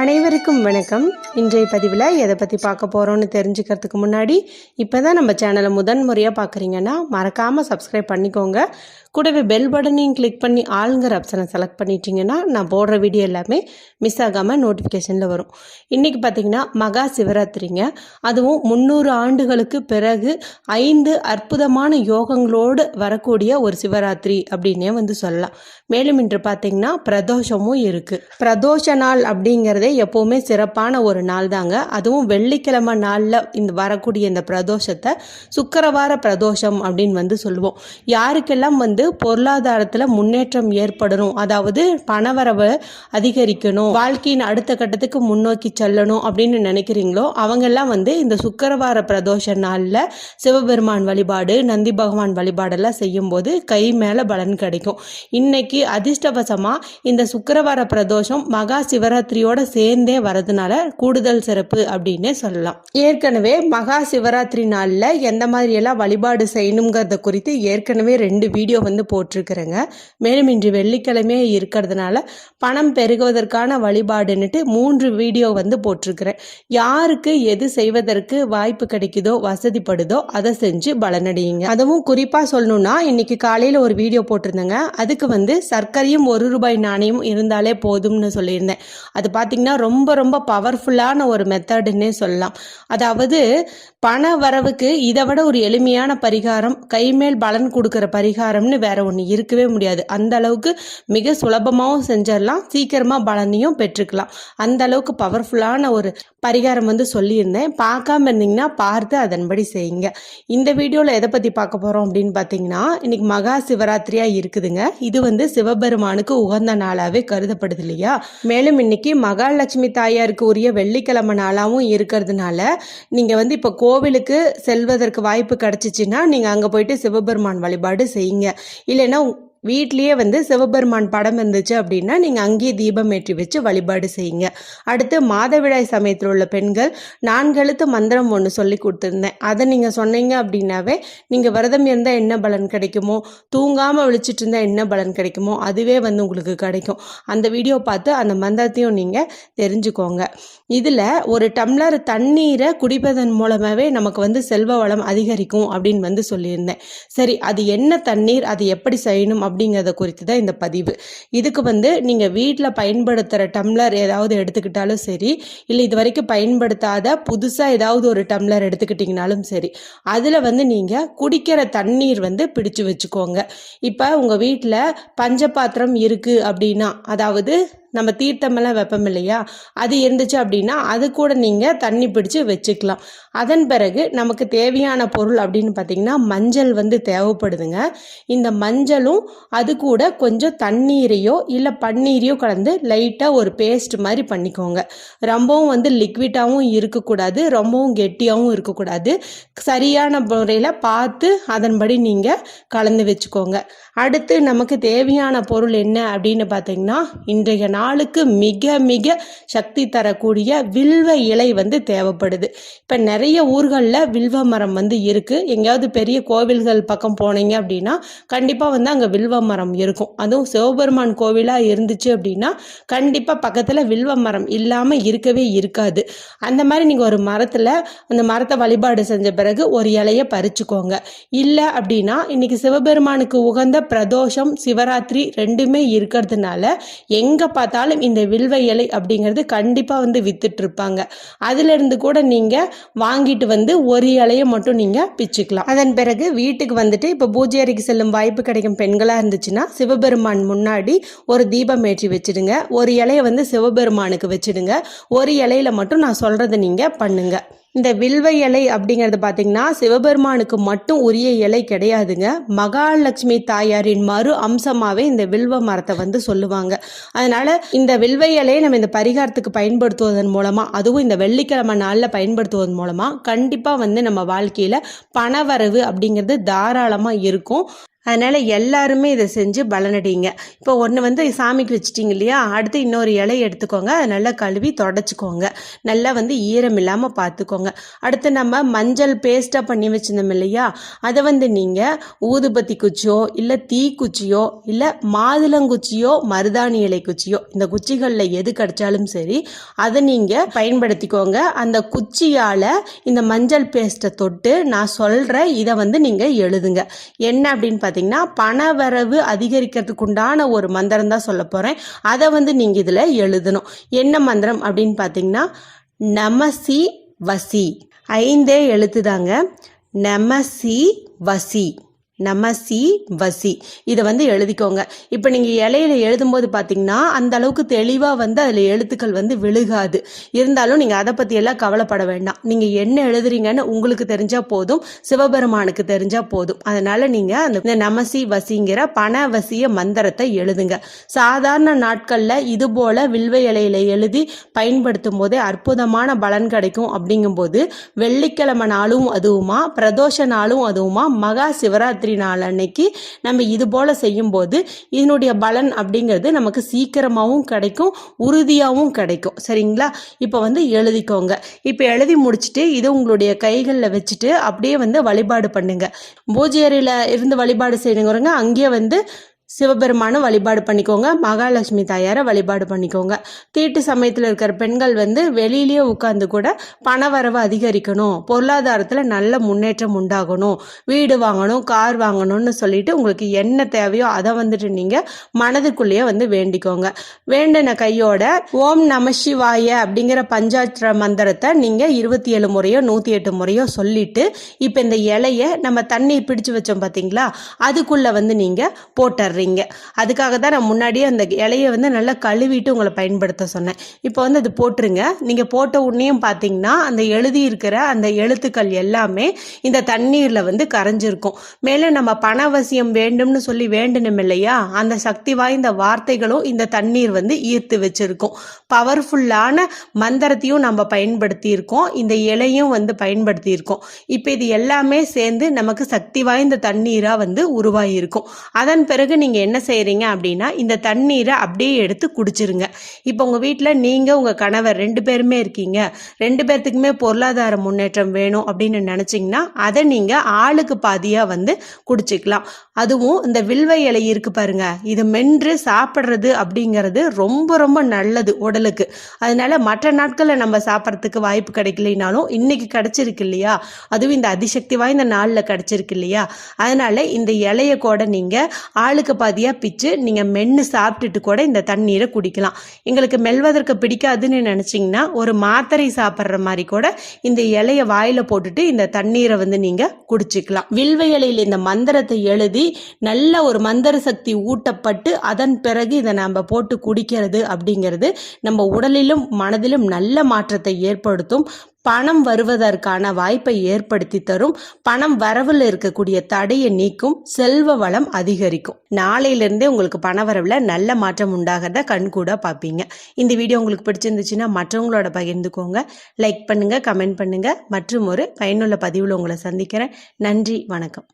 அனைவருக்கும் வணக்கம். இன்றைய பதிவில் எதை பற்றி பார்க்க போகிறோன்னு தெரிஞ்சுக்கிறதுக்கு முன்னாடி இப்போ தான் நம்ம சேனலை முதன் முறையாக பார்க்குறீங்கன்னா மறக்காமல் சப்ஸ்கிரைப் பண்ணிக்கோங்க. கூடவே பெல் பட்டனையும் கிளிக் பண்ணி ஆளுங்கிற ஆப்ஷனை செலக்ட் பண்ணிட்டீங்கன்னா நான் போடுற வீடியோ எல்லாமே மிஸ் ஆகாமல் நோட்டிஃபிகேஷனில் வரும். இன்றைக்கி பார்த்தீங்கன்னா மகா சிவராத்திரிங்க. அதுவும் முந்நூறு ஆண்டுகளுக்கு பிறகு ஐந்து அற்புதமான யோகங்களோடு வரக்கூடிய ஒரு சிவராத்திரி அப்படின்னே வந்து சொல்லலாம். மேலும் இன்று பார்த்தீங்கன்னா பிரதோஷமும் இருக்குது பிரதோஷ நாள் அப்படிங்கிறது எப்போவுமே சிறப்பான ஒரு நாள் தாங்க. அதுவும் வெள்ளிக்கிழமை நாளில் இந்த வரக்கூடிய இந்த பிரதோஷத்தை சுக்கரவார பிரதோஷம் அப்படின்னு வந்து சொல்லுவோம். யாருக்கெல்லாம் வந்து பொருளாதாரத்தில் முன்னேற்றம் ஏற்படணும் அதாவது பணவரவு அதிகரிக்கணும் வாழ்க்கையின் அடுத்த கட்டத்துக்கு முன்னோக்கி செல்லணும் அப்படின்னு நினைக்கிறீங்களோ அவங்கெல்லாம் வந்து இந்த சுக்கரவார பிரதோஷ நாளில் சிவபெருமான் வழிபாடு நந்தி பகவான் வழிபாடெல்லாம் செய்யும்போது கை மேலே பலன் கிடைக்கும். இன்னைக்கு அதிர்ஷ்டவசமாக இந்த சுக்கரவார பிரதோஷம் மகா சிவராத்திரியோட சேர்ந்தே வரதுனால கூடுதல் சிறப்பு அப்படின்னே சொல்லலாம். ஏற்கனவே மகா சிவராத்திரி நாளில் எந்த மாதிரியெல்லாம் வழிபாடு செய்யணுங்கிறத குறித்து ஏற்கனவே ரெண்டு வீடியோ வந்து போட்டிருக்கிறேங்க. மேலும் இன்று வெள்ளிக்கிழமையே இருக்கிறதுனால பணம் பெருகுவதற்கான வழிபாடுன்னுட்டு மூன்று வீடியோ வந்து போட்டிருக்கிறேன். யாருக்கு எது செய்வதற்கு வாய்ப்பு கிடைக்குதோ வசதிப்படுதோ அதை செஞ்சு பலனடையுங்க. அதுவும் குறிப்பாக சொல்லணும்னா இன்னைக்கு காலையில் ஒரு வீடியோ போட்டிருந்தேங்க. அதுக்கு வந்து சர்க்கரையும் ஒரு ரூபாய் நாணயம் இருந்தாலே போதும்னு சொல்லியிருந்தேன். அது பார்த்திங்கன்னா ரொம்ப ரொம்ப பவர்ஃபுல்லான ஒரு மெத்தடுன்னே சொல்லலாம். அதாவது பண வரவுக்கு இதை விட ஒரு எளிமையான பரிகாரம் கைமேல் பலன் கொடுக்குற பரிகாரம்னு வேற ஒன்று இருக்கவே முடியாது. அந்த அளவுக்கு மிக சுலபமாகவும் செஞ்சிடலாம். சீக்கிரமாக பலனையும் பெற்றுக்கலாம். அந்த அளவுக்கு பவர்ஃபுல்லான ஒரு பரிகாரம் வந்து சொல்லியிருந்தேன். பார்க்காம இருந்தீங்கன்னா பார்த்து அதன்படி செய்யுங்க. இந்த வீடியோவில் எதை பற்றி பார்க்க போகிறோம் அப்படின்னு பார்த்தீங்கன்னா இன்னைக்கு மகா சிவராத்திரியாக இருக்குதுங்க. இது வந்து சிவபெருமானுக்கு உகந்த நாளாகவே கருதப்படுது இல்லையா? மேலும் இன்னைக்கு மகா மகாலட்சுமி தாயாருக்கு உரிய வெள்ளிக்கிழமை நாளாகவும் இருக்கிறதுனால நீங்கள் வந்து இப்போ கோவிலுக்கு செல்வதற்கு வாய்ப்பு கிடச்சிச்சின்னா நீங்கள் அங்கே போயிட்டு சிவபெருமான் வழிபாடு செய்யுங்க. இல்லைன்னா வீட்லேயே வந்து சிவபெருமான் படம் இருந்துச்சு அப்படின்னா நீங்கள் அங்கேயே தீபம் ஏற்றி வச்சு வழிபாடு செய்யுங்க. அடுத்து மாதவிடாய் சமயத்தில் உள்ள பெண்கள் நான்கெழுத்து மந்திரம் ஒன்று சொல்லி கொடுத்துருந்தேன். அதை நீங்கள் சொன்னீங்க அப்படின்னாவே நீங்கள் விரதம் இருந்தால் என்ன பலன் கிடைக்குமோ தூங்காமல் விழிச்சிட்டு இருந்தால் என்ன பலன் கிடைக்குமோ அதுவே வந்து உங்களுக்கு கிடைக்கும். அந்த வீடியோ பார்த்து அந்த மந்திரத்தையும் நீங்கள் தெரிஞ்சுக்கோங்க. இதில் ஒரு டம்ளர் தண்ணீரை குடிப்பதன் மூலமாகவே நமக்கு வந்து செல்வ வளம் அதிகரிக்கும் அப்படின்னு வந்து சொல்லியிருந்தேன். சரி அது என்ன தண்ணீர் அது எப்படி செய்யணும் அப்படிங்கிறத குறித்து தான் இந்த பதிவு. இதுக்கு வந்து நீங்கள் வீட்டில் பயன்படுத்துகிற டம்ளர் ஏதாவது எடுத்துக்கிட்டாலும் சரி இல்லை இது வரைக்கும் பயன்படுத்தாத புதுசாக ஏதாவது ஒரு டம்ளர் எடுத்துக்கிட்டிங்கனாலும் சரி அதில் வந்து நீங்கள் குடிக்கிற தண்ணீர் வந்து பிடிச்சு வச்சுக்கோங்க. இப்போ உங்கள் வீட்டில் பஞ்சபாத்திரம் இருக்குது அப்படின்னா அதாவது நம்ம தீர்த்தமெல்லாம் வைப்போம் இல்லையா? அது இருந்துச்சு அப்படின்னா அது கூட நீங்கள் தண்ணி பிடிச்சி வச்சுக்கலாம். அதன் பிறகு நமக்கு தேவையான பொருள் அப்படின்னு பார்த்தீங்கன்னா மஞ்சள் வந்து தேவைப்படுதுங்க. இந்த மஞ்சளும் அது கூட கொஞ்சம் தண்ணீரையோ இல்லை பன்னீரையோ கலந்து லைட்டாக ஒரு பேஸ்ட் மாதிரி பண்ணிக்கோங்க. ரொம்பவும் வந்து லிக்விட்டாகவும் இருக்கக்கூடாது ரொம்பவும் கெட்டியாகவும் இருக்கக்கூடாது. சரியான முறையில் பார்த்து அதன்படி நீங்கள் கலந்து வச்சுக்கோங்க. அடுத்து நமக்கு தேவையான பொருள் என்ன அப்படின்னு பார்த்தீங்கன்னா இன்றைய நாள் நாளுக்கு மிக மிக சக்தி தரக்கூடிய வில்வ இலை வந்து தேவைப்படுது. இப்போ நிறைய ஊர்களில் வில்வ மரம் வந்து இருக்குது எங்கேயாவது பெரிய கோவில்கள் பக்கம் போனீங்க அப்படின்னா கண்டிப்பாக வந்து அங்கே வில்வ மரம் இருக்கும். அதுவும் சிவபெருமான் கோவிலாக இருந்துச்சு அப்படின்னா கண்டிப்பாக பக்கத்தில் வில்வ மரம் இல்லாமல் இருக்கவே இருக்காது. அந்த மாதிரி நீங்கள் ஒரு மரத்தில் அந்த மரத்தை வழிபாடு செஞ்ச பிறகு ஒரு இலையை பறிச்சுக்கோங்க. இல்லை அப்படின்னா இன்னைக்கு சிவபெருமானுக்கு உகந்த பிரதோஷம் சிவராத்திரி ரெண்டுமே இருக்கிறதுனால எங்கே பார்த்தாலும் இந்த வில்வ இலை அப்படிங்கிறது கண்டிப்பாக வந்து வித்துட்டு இருப்பாங்க அதிலிருந்து கூட நீங்கள் வாங்கிட்டு வந்து ஒரு இலையை மட்டும் நீங்கள் பிச்சுக்கலாம். அதன் பிறகு வீட்டுக்கு வந்துட்டு இப்போ பூஜை அறைக்கு செல்லும் வாய்ப்பு கிடைக்கும் பெண்களாக இருந்துச்சுன்னா சிவபெருமான் முன்னாடி ஒரு தீபம் ஏற்றி வச்சிடுங்க. ஒரு இலையை வந்து சிவபெருமானுக்கு வச்சுடுங்க. ஒரு இலையில மட்டும் நான் சொல்கிறத நீங்கள் பண்ணுங்கள் இந்த வில்வ இலை அப்படிங்கிறது பார்த்தீங்கன்னா சிவபெருமானுக்கு மட்டும் உரிய இலை கிடையாதுங்க. மகாலட்சுமி தாயாரின் மறு அம்சமாகவே இந்த வில்வ மரத்தை வந்து சொல்லுவாங்க. அதனால இந்த வில்வ இலையை நம்ம இந்த பரிகாரத்துக்கு பயன்படுத்துவதன் மூலமாக அதுவும் இந்த வெள்ளிக்கிழமை நாளில் பயன்படுத்துவதன் மூலமாக கண்டிப்பாக வந்து நம்ம வாழ்க்கையில் பணவரவு அப்படிங்கிறது தாராளமாக இருக்கும். அதனால் எல்லாருமே இதை செஞ்சு பலனடைங்க. இப்போ ஒன்று வந்து சாமிக்கு வச்சிட்டிங்க இல்லையா? அடுத்து இன்னொரு இலை எடுத்துக்கோங்க. அதை நல்லா கழுவி தொடச்சிக்கோங்க. நல்லா வந்து ஈரம் இல்லாமல் பார்த்துக்கோங்க அடுத்து நம்ம மஞ்சள் பேஸ்ட்டாக பண்ணி வச்சிருந்தோம் இல்லையா? அதை வந்து நீங்கள் ஊதுபத்தி குச்சியோ இல்லை தீ குச்சியோ இல்லை மாதுளங்குச்சியோ மருதாணி இலை குச்சியோ இந்த குச்சிகளில் எது கிடைச்சாலும் சரி அதை நீங்கள் பயன்படுத்திக்கோங்க. அந்த குச்சியால் இந்த மஞ்சள் பேஸ்ட்டை தொட்டு நான் சொல்கிற இதை வந்து நீங்கள் எழுதுங்க. என்ன அப்படின்னு பார்த்தீங்கன்னா பணவரவு அதிகரிக்கிறதுக்கு உண்டான ஒரு மந்திரம் தான் சொல்ல போகிறேன் அதை வந்து நீங்கள் இதில் எழுதணும். என்ன மந்திரம் அப்படின்னு பார்த்தீங்கன்னா நமசி வசி. ஐந்தே எழுத்து தாங்க நமசி வசி. நமசி வசி. இதை வந்து எழுதிக்கோங்க. இப்போ நீங்கள் இலையில எழுதும்போது பார்த்தீங்கன்னா அந்த அளவுக்கு தெளிவாக வந்து அதில் எழுத்துக்கள் வந்து விழுகாது. இருந்தாலும் நீங்கள் அதை பற்றி எல்லாம் கவலைப்பட வேண்டாம். நீங்கள் என்ன எழுதுறீங்கன்னு உங்களுக்கு தெரிஞ்சால் போதும் சிவபெருமானுக்கு தெரிஞ்சால் போதும். அதனால் நீங்கள் அந்த இந்த நமசி வசிங்கிற பண வசிய மந்திரத்தை எழுதுங்க. சாதாரண நாட்களில் இது போல் வில்வ இலையில எழுதி பயன்படுத்தும் போதே அற்புதமான பலன் கிடைக்கும் அப்படிங்கும்போது வெள்ளிக்கிழமை நாளும் அதுவுமா பிரதோஷ நாளும் அதுவுமா மகா சிவராத்திரி நாள் அன்னைக்கு நம்ம இது போல் செய்யும்போது இதனுடைய பலன் அப்படிங்கிறது நமக்கு சீக்கிரமாகவும் கிடைக்கும் உறுதியாகவும் கிடைக்கும். சரிங்களா? இப்போ வந்து எழுதிக்கோங்க. இப்போ எழுதி முடிச்சுட்டு இது உங்களுடைய கைகளில் வச்சுட்டு அப்படியே வந்து வழிபாடு பண்ணுங்க. பூஜை அறையில் இருந்து வழிபாடு செய்யணுங்கிறவங்க அங்கேயே வந்து சிவபெருமானை வழிபாடு பண்ணிக்கோங்க. மகாலட்சுமி தாயாரை வழிபாடு பண்ணிக்கோங்க. தீட்டு சமயத்தில் இருக்கிற பெண்கள் வந்து வெளியிலேயே உட்காந்து கூட பணவரவு அதிகரிக்கணும். பொருளாதாரத்தில் நல்ல முன்னேற்றம் உண்டாகணும். வீடு வாங்கணும் கார் வாங்கணும்னு சொல்லிட்டு உங்களுக்கு என்ன தேவையோ அதை வந்துட்டு நீங்கள் மனதுக்குள்ளேயே வந்து வேண்டிக்கோங்க. வேண்டின கையோட ஓம் நம சிவாய அப்படிங்கிற பஞ்சாட்சர மந்திரத்தை நீங்கள் இருபத்தி ஏழு முறையோ நூற்றி எட்டு முறையோ சொல்லிட்டு இப்போ இந்த இலையை நம்ம தண்ணி பிடிச்சு வச்சோம் பார்த்தீங்களா அதுக்குள்ளே வந்து நீங்கள் பண்ணுறீங்க அதுக்காக தான் நான் முன்னாடியே அந்த இலையை வந்து நல்லா கழுவிட்டு உங்களை பயன்படுத்த சொன்னேன். இப்போ வந்து அது போட்டுருங்க. நீங்கள் போட்ட உடனேயும் பார்த்தீங்கன்னா அந்த எழுதி இருக்கிற அந்த எழுத்துக்கள் எல்லாமே இந்த தண்ணீரில் வந்து கரைஞ்சிருக்கும். மேலே நம்ம பணவசியம் வேண்டும்னு சொல்லி வேண்டணும் இல்லையா? அந்த சக்தி வாய்ந்த வார்த்தைகளும் இந்த தண்ணீர் வந்து ஈர்த்து வச்சிருக்கும். பவர்ஃபுல்லான மந்திரத்தையும் நம்ம பயன்படுத்தி இருக்கோம் இந்த இலையும் வந்து பயன்படுத்தியிருக்கோம். இப்போ இது எல்லாமே சேர்ந்து நமக்கு சக்தி வாய்ந்த தண்ணீராக வந்து உருவாகியிருக்கும். அதன் பிறகு நீங்கள் என்ன செய்கிறீங்க அப்படின்னா இந்த தண்ணீரை அப்படியே எடுத்து குடிச்சிருங்க. இப்போ உங்கள் வீட்டில் நீங்கள் உங்கள் கணவர் ரெண்டு பேருமே இருக்கீங்க. ரெண்டு பேர்த்துக்குமே பொருளாதார முன்னேற்றம் வேணும் அப்படின்னு நினச்சிங்கன்னா அதை நீங்கள் ஆளுக்கு பாதியாக வந்து குடிச்சிக்கலாம். அதுவும் இந்த வில்வ இலை இருக்கு பாருங்க இது மென்று சாப்பிட்றது அப்படிங்கிறது ரொம்ப ரொம்ப நல்லது உடலுக்கு. அதனால மற்ற நாட்களில் நம்ம சாப்பிட்றதுக்கு வாய்ப்பு கிடைக்கலைனாலும் இன்னைக்கு கிடைச்சிருக்கு இல்லையா? அதுவும் இந்த அதிசக்தி வாய்ந்த நாளில் கிடைச்சிருக்கு இல்லையா? அதனால இந்த இலைய கூட நீங்கள் ஆளுக்கு பாதியாக பிச்சு நீங்கள் மென்று சாப்பிட்டுட்டு கூட இந்த தண்ணீரை குடிக்கலாம். எங்களுக்கு மெல்வதற்கு பிடிக்காதுன்னு நினச்சிங்கன்னா ஒரு மாத்திரை சாப்பிட்ற மாதிரி கூட இந்த இலையை வாயில் போட்டுட்டு இந்த தண்ணீரை வந்து நீங்கள் குடிச்சிக்கலாம். வில்வ இலையில் இந்த மந்திரத்தை எழுதி நல்ல ஒரு மந்திர சக்தி ஊட்டப்பட்டு அதன் பிறகு இதை நம்ம போட்டு குடிக்கிறது அப்படிங்கிறது நம்ம உடலிலும் மனதிலும் நல்ல மாற்றத்தை ஏற்படுத்தும். பணம் வருவதற்கான வாய்ப்பை ஏற்படுத்தி தரும். பணம் வரவில் இருக்கக்கூடிய தடையை நீக்கும் செல்வ வளம் அதிகரிக்கும். நாளையிலிருந்தே உங்களுக்கு பண வரவில் நல்ல மாற்றம் உண்டாகிறத கண்கூட பார்ப்பீங்க. இந்த வீடியோ உங்களுக்கு பிடிச்சிருந்துச்சுன்னா மற்றவங்களோட பகிர்ந்துக்கோங்க. லைக் பண்ணுங்க கமெண்ட் பண்ணுங்க. மற்றும் ஒரு பயனுள்ள பதிவில் உங்களை சந்திக்கிறேன். நன்றி வணக்கம்.